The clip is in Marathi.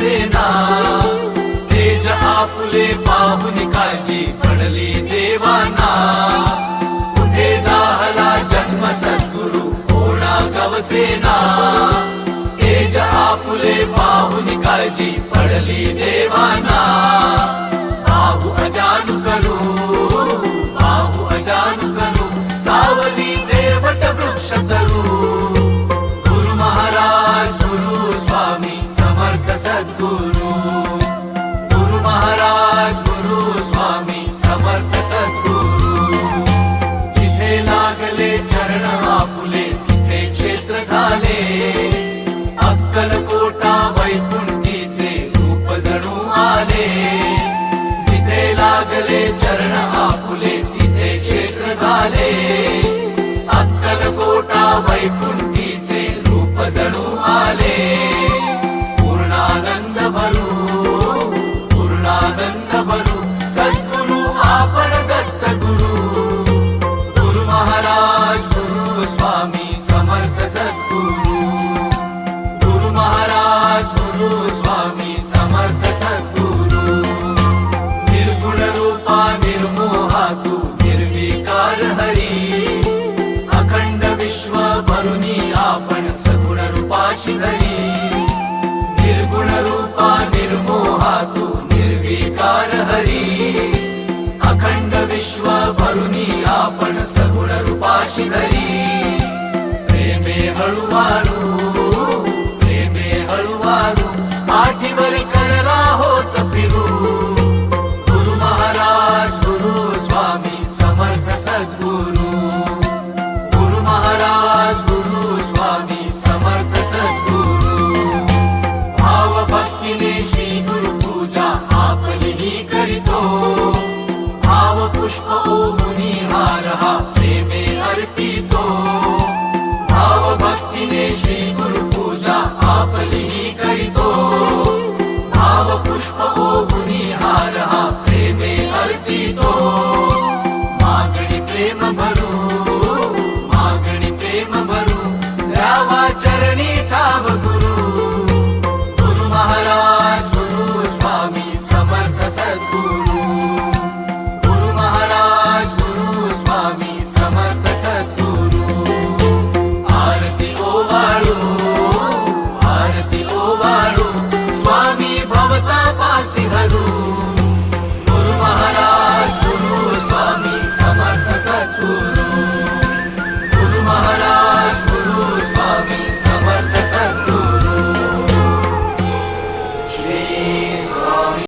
सेना. तेज आपुले पाहून काळजी पडली देवाना. कुठे जाहला जन्म सद्गुरु कोणा गवसेना तेज आपुले पाहून काळजी पडली देवाना. Haruni